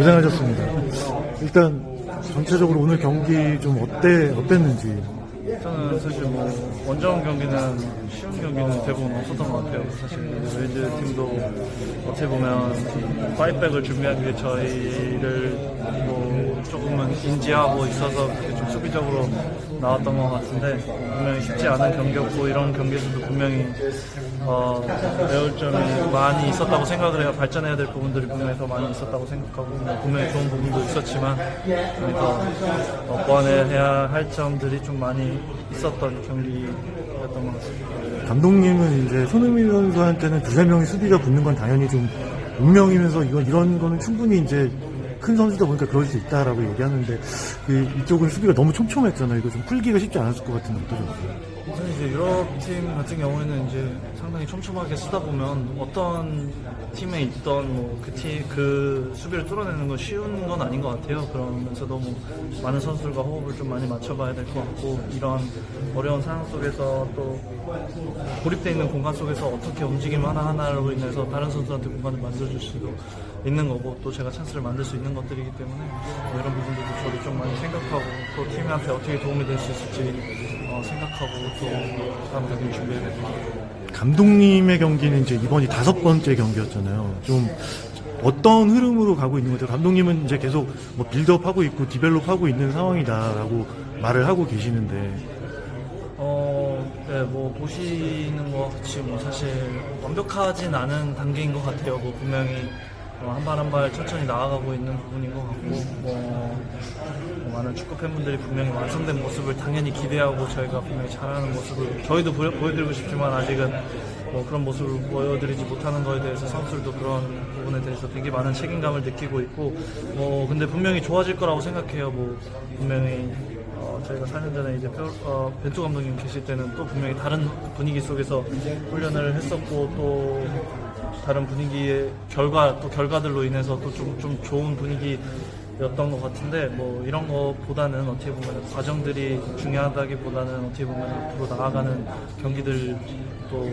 고생하셨습니다. 일단 전체적으로 오늘 경기 좀 어때 어땠는지 저는 사실 뭐 원정 경기는 쉬운 경기는 대부분 없었던 것 같아요. 사실 웨이즈 팀도 어떻게 보면 파이백을 준비한 게 저희를 뭐 인지하고 있어서 좀 수비적으로 나왔던 것 같은데 분명히 쉽지 않은 경기였고 이런 경기에서도 분명히 어, 배울 점이 많이 있었다고 생각을 해요. 발전해야 될 부분들이 분명히 더 많이 있었다고 생각하고 뭐 분명히 좋은 부분도 있었지만 우리 더 어, 보완해야 할 점들이 좀 많이 있었던 경기였던 것 같습니다. 감독님은 이제 손흥민 선수한테는 두세 명이 수비가 붙는 건 당연히 좀 운명이면서 이건 이런 거는 충분히 이제 큰 선수다 보니까 그럴 수 있다라고 얘기하는데 그 이쪽은 수비가 너무 촘촘했잖아요. 이거 좀 풀기가 쉽지 않았을 것 같은데 어떠셨어요? 우선 이제 유럽 팀 같은 경우에는 이제 상당히 촘촘하게 쓰다 보면 어떤 팀에 있던 뭐 그 팀, 그 수비를 뚫어내는 건 쉬운 건 아닌 것 같아요. 그러면서도 뭐 많은 선수들과 호흡을 좀 많이 맞춰봐야 될 것 같고 이런 어려운 상황 속에서 또 고립되어 있는 공간 속에서 어떻게 움직임 하나하나로 인해서 다른 선수한테 공간을 만들어줄 수도 있는 거고 또 제가 찬스를 만들 수 있는 것들이기 때문에 뭐 이런 부분들도 저도 좀 많이 생각하고 또 팀한테 어떻게 도움이 될 수 있을지 어, 생각하고 또 다음 경기를 준비해야 됩니다. 감독님의 경기는 이제 이번이 다섯 번째 경기였잖아요. 좀 어떤 흐름으로 가고 있는 거죠? 감독님은 이제 계속 뭐 빌드업 하고 있고 디벨롭 하고 있는 상황이다라고 말을 하고 계시는데 어, 네, 뭐 보시는 것 같이 뭐 사실 완벽하진 않은 단계인 것 같아요. 뭐 분명히 어, 한 발 한 발 천천히 나아가고 있는 부분인 것 같고 뭐, 뭐 많은 축구 팬분들이 분명히 완성된 모습을 당연히 기대하고 저희가 분명히 잘하는 모습을 저희도 보여, 보여드리고 싶지만 아직은 뭐 그런 모습을 보여드리지 못하는 거에 대해서 선수들도 그런 부분에 대해서 되게 많은 책임감을 느끼고 있고 뭐 근데 분명히 좋아질 거라고 생각해요. 뭐 분명히 어, 저희가 4년 전에 이제 표, 어, 벤투 감독님 계실 때는 또 분명히 다른 분위기 속에서 훈련을 했었고 또 다른 분위기의 결과 또 결과들로 인해서 또 좀 좀 좋은 분위기였던 것 같은데 뭐 이런 것보다는 어떻게 보면 과정들이 중요하다기보다는 어떻게 보면 앞으로 나아가는 경기들 또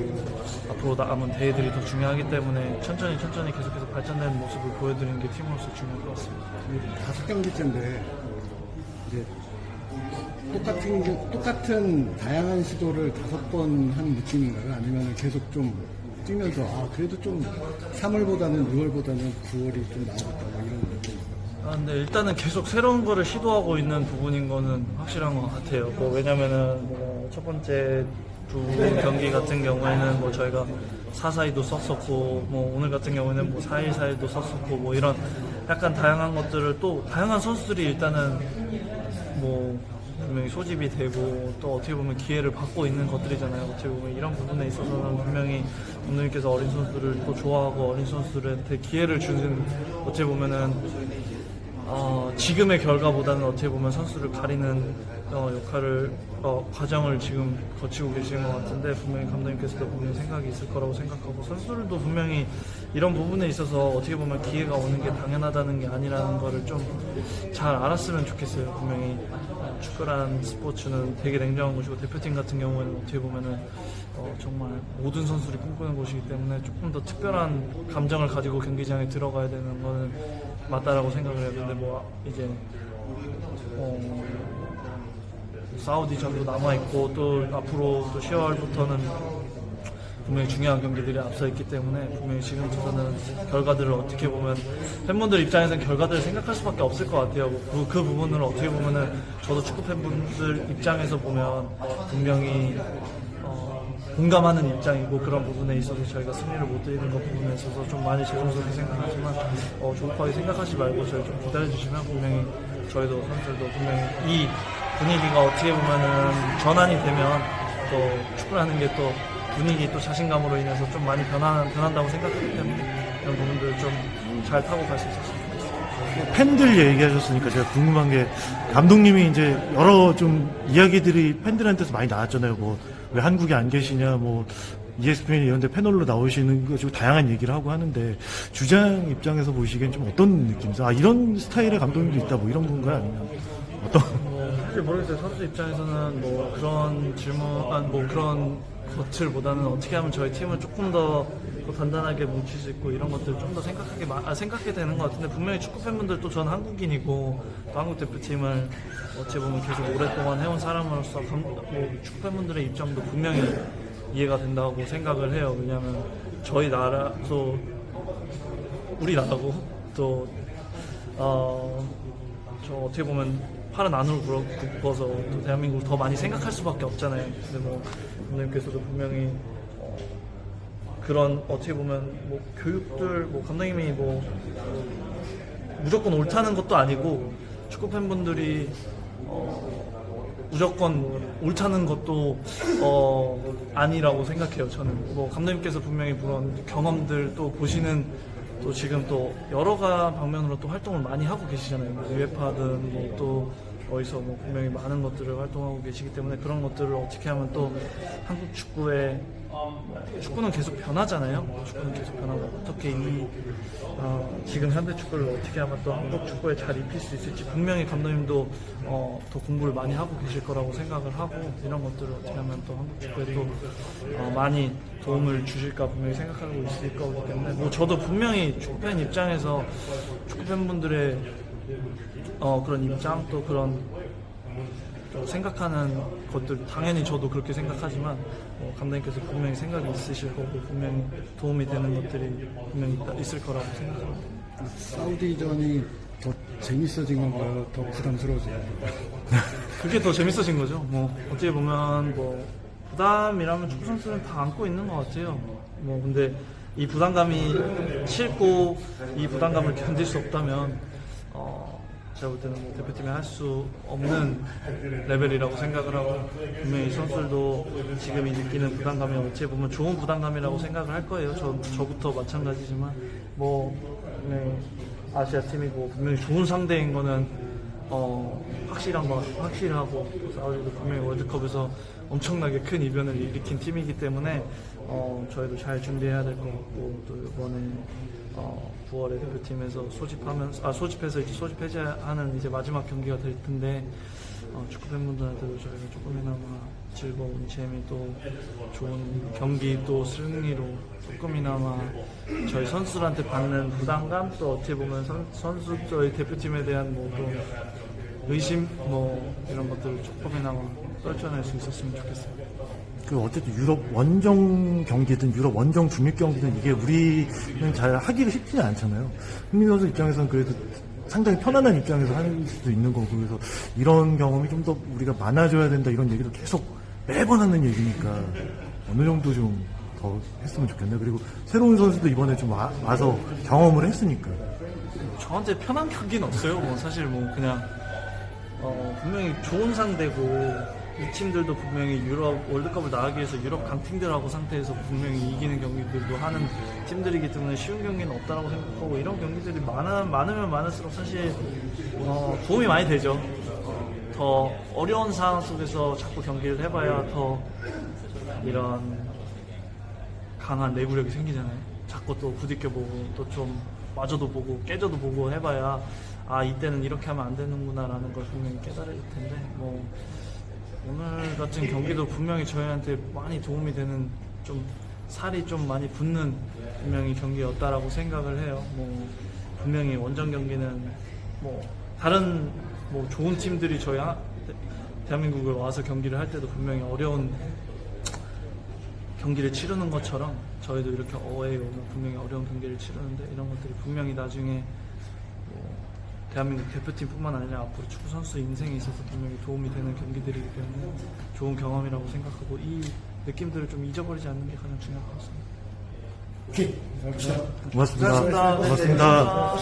앞으로 남은 대회들이 더 중요하기 때문에 천천히 천천히 계속해서 발전되는 모습을 보여드리는 게 팀으로서 중요할 것 같습니다. 다섯 경기째인데 이제 똑같은 게- 똑같은 다양한 시도를 다섯 번 한 느낌인가요? 아니면 계속 좀 뛰면서 아 그래도 좀 3월보다는 6월보다는 9월이 좀 나아졌다 뭐 이런 느낌. 아, 근데 일단은 계속 새로운 거를 시도하고 있는 부분인 거는 확실한 것 같아요. 뭐 왜냐면은 뭐 첫 번째 두 경기 같은 경우에는 뭐 저희가 4사이도 썼었고 뭐 오늘 같은 경우에는 뭐 4일4일도 썼었고 뭐 이런 약간 다양한 것들을 또 다양한 선수들이 일단은 뭐 분명히 소집이 되고 또 어떻게 보면 기회를 받고 있는 것들이잖아요. 어떻게 보면 이런 부분에 있어서는 분명히 감독님께서 어린 선수들을 또 좋아하고 어린 선수들한테 기회를 주는 어떻게 보면은 어, 지금의 결과보다는 어떻게 보면 선수를 가리는 어, 역할을 어, 과정을 지금 거치고 계시는 것 같은데 분명히 감독님께서도 분명히 생각이 있을 거라고 생각하고 선수들도 분명히 이런 부분에 있어서 어떻게 보면 기회가 오는 게 당연하다는 게 아니라는 거를 좀 잘 알았으면 좋겠어요. 분명히 축구란 스포츠는 되게 냉정한 곳이고 대표팀 같은 경우에는 어떻게 보면은 어, 정말 모든 선수들이 꿈꾸는 곳이기 때문에 조금 더 특별한 감정을 가지고 경기장에 들어가야 되는 거는 맞다라고 생각을. 근데 뭐 이제 어, 사우디전도 남아 있고 또 앞으로 또 10월부터는 분명히 중요한 경기들이 앞서 있기 때문에 분명히 지금부터는 결과들을 어떻게 보면 팬분들 입장에서는 결과들을 생각할 수밖에 없을 것 같아요. 그, 그 부분을 어떻게 보면은 저도 축구 팬분들 입장에서 보면 분명히 어, 공감하는 입장이고 그런 부분에 있어서 저희가 승리를 못 드리는 것 부분에 있어서 좀 많이 죄송스럽게 생각하지만 어, 조급하게 생각하시 말고 저희 좀 기다려주시면 분명히 저희도 선수들도 분명히 이 분위기가 어떻게 보면은 전환이 되면 또 축구라는 게 또 분위기 또 자신감으로 인해서 좀 많이 변한, 변한다고 생각하기 때문에 이런 부분들 좀 잘 타고 갈 수 있었으면 좋겠습니다. 팬들 얘기하셨으니까 제가 궁금한 게 감독님이 이제 여러 좀 이야기들이 팬들한테서 많이 나왔잖아요. 뭐 왜 한국에 안 계시냐, 뭐 ESPN 이런 데 패널로 나오시는 거 가지고 다양한 얘기를 하고 하는데 주장 입장에서 보시기엔 좀 어떤 느낌이세요? 아 이런 스타일의 감독님도 있다 뭐 이런 건가요? 아니면 어떤 뭐 사실 모르겠어요. 선수 입장에서는 뭐 그런 질문, 아, 뭐 그런 것들보다는 어떻게 하면 저희 팀을 조금 더, 더 단단하게 뭉칠 수 있고 이런 것들을 좀더 생각하게 마- 아, 생각하게 되는 것 같은데 분명히 축구 팬분들도 전 한국인이고 또 한국 대표팀을 어찌 보면 계속 오랫동안 해온 사람으로서 감- 뭐 축구 팬분들의 입장도 분명히 이해가 된다고 생각을 해요. 왜냐하면 저희 나라도 우리나라고 또 어, 저 어떻게 보면 팔은 안으로 굽어서 또 대한민국을 더 많이 생각할 수밖에 없잖아요. 근데 뭐 감독님께서도 분명히 어, 그런 어떻게 보면 뭐 교육들 뭐 감독님이 뭐 무조건 옳다는 것도 아니고 축구 팬분들이 어, 무조건 뭐 옳다는 것도 어, 아니라고 생각해요. 저는 뭐 감독님께서 분명히 그런 경험들 또 보시는 또 지금 또 여러 가 방면으로 또 활동을 많이 하고 계시잖아요. 뭐 UEFA든 뭐 또 어디서 뭐 분명히 많은 것들을 활동하고 계시기 때문에 그런 것들을 어떻게 하면 또 한국 축구에 축구는 계속 변하잖아요. 축구는 계속 변하고 어떻게 이 어, 지금 현대 축구를 어떻게 하면 또 한국 축구에 잘 입힐 수 있을지 분명히 감독님도 어, 더 공부를 많이 하고 계실 거라고 생각을 하고 이런 것들을 어떻게 하면 또 한국 축구에 또 어, 많이 도움을 주실까 분명히 생각하고 있을 거기 때문에 뭐 저도 분명히 축구팬 입장에서 축구팬분들의 어, 그런 입장 또 그런 또 생각하는 것들 당연히 저도 그렇게 생각하지만 어, 감독님께서 분명히 생각이 있으실 거고 분명히 도움이 되는 것들이 분명히 있다- 있을 거라고 생각합니다. 사우디전이 더 재밌어진 건가요? 더 부담스러워진 건가요? 그게 더 재밌어진 거죠. 뭐 어떻게 보면 뭐 부담이라면 축구 선수는 다 안고 있는 것 같아요. 뭐 근데 이 부담감이 싫고 이 부담감을 견딜 수 없다면 어 제가 볼 때는 뭐 대표팀에 할 수 없는 레벨이라고 생각을 하고 분명히 선수들도 지금이 느끼는 부담감이 어찌 보면 좋은 부담감이라고 생각을 할 거예요. 저 저부터 마찬가지지만 뭐 네, 아시아 팀이고 분명히 좋은 상대인 거는 어, 확실한 거 확실하고 사우디도 분명히 월드컵에서 엄청나게 큰 이변을 일으킨 팀이기 때문에 어, 저희도 잘 준비해야 될 것 같고 또 이번에 어, 9월에 대표팀에서 소집하면서 아 소집해서 이제 소집 해제하는 이제 마지막 경기가 될 텐데 어, 축구 팬분들한테도 저희가 조금이나마 즐거운 재미 또 좋은 경기 또 승리로 조금이나마 저희 선수들한테 받는 부담감 또 어떻게 보면 선, 선수 저희 대표팀에 대한 뭐 또 의심 뭐 이런 것들을 조금이나마 떨쳐낼 수 있었으면 좋겠어요. 그 어쨌든 유럽 원정 경기든 유럽 원정 중립 경기든 이게 우리는 잘 하기가 쉽지는 않잖아요. 흥민 선수 입장에서는 그래도 상당히 편안한 입장에서 할 수도 있는 거고 그래서 이런 경험이 좀 더 우리가 많아져야 된다 이런 얘기를 계속 매번 하는 얘기니까 어느 정도 좀 더 했으면 좋겠네. 그리고 새로운 선수도 이번에 좀 와, 와서 경험을 했으니까. 저한테 편한 경기는 없어요. 뭐 사실 뭐 그냥 어, 분명히 좋은 상대고 이 팀들도 분명히 유럽 월드컵을 나가기 위해서 유럽 강팀들하고 상태에서 분명히 이기는 경기들도 하는 팀들이기 때문에 쉬운 경기는 없다라고 생각하고 이런 경기들이 많아, 많으면 많을수록 사실 어, 도움이 많이 되죠. 어, 더 어려운 상황 속에서 자꾸 경기를 해봐야 더 이런 강한 내구력이 생기잖아요. 자꾸 또 부딪혀보고 또좀 마저도 보고 깨져도 보고 해봐야 아 이때는 이렇게 하면 안 되는구나라는 걸 분명히 깨달을 텐데 뭐 오늘 같은 경기도 분명히 저희한테 많이 도움이 되는 좀 살이 좀 많이 붙는 분명히 경기였다라고 생각을 해요. 뭐 분명히 원정 경기는 뭐 다른 뭐 좋은 팀들이 저희 하- 대한민국을 와서 경기를 할 때도 분명히 어려운 경기를 치르는 것처럼 저희도 이렇게 어웨이 오면 분명히 어려운 경기를 치르는데 이런 것들이 분명히 나중에 뭐 대한민국 대표팀뿐만 아니라 앞으로 축구 선수 인생에 있어서 분명히 도움이 되는 경기들이기 때문에 좋은 경험이라고 생각하고 이 느낌들을 좀 잊어버리지 않는 게 가장 중요할 것 같습니다. 고맙습니다. 고맙습니다. 고맙습니다.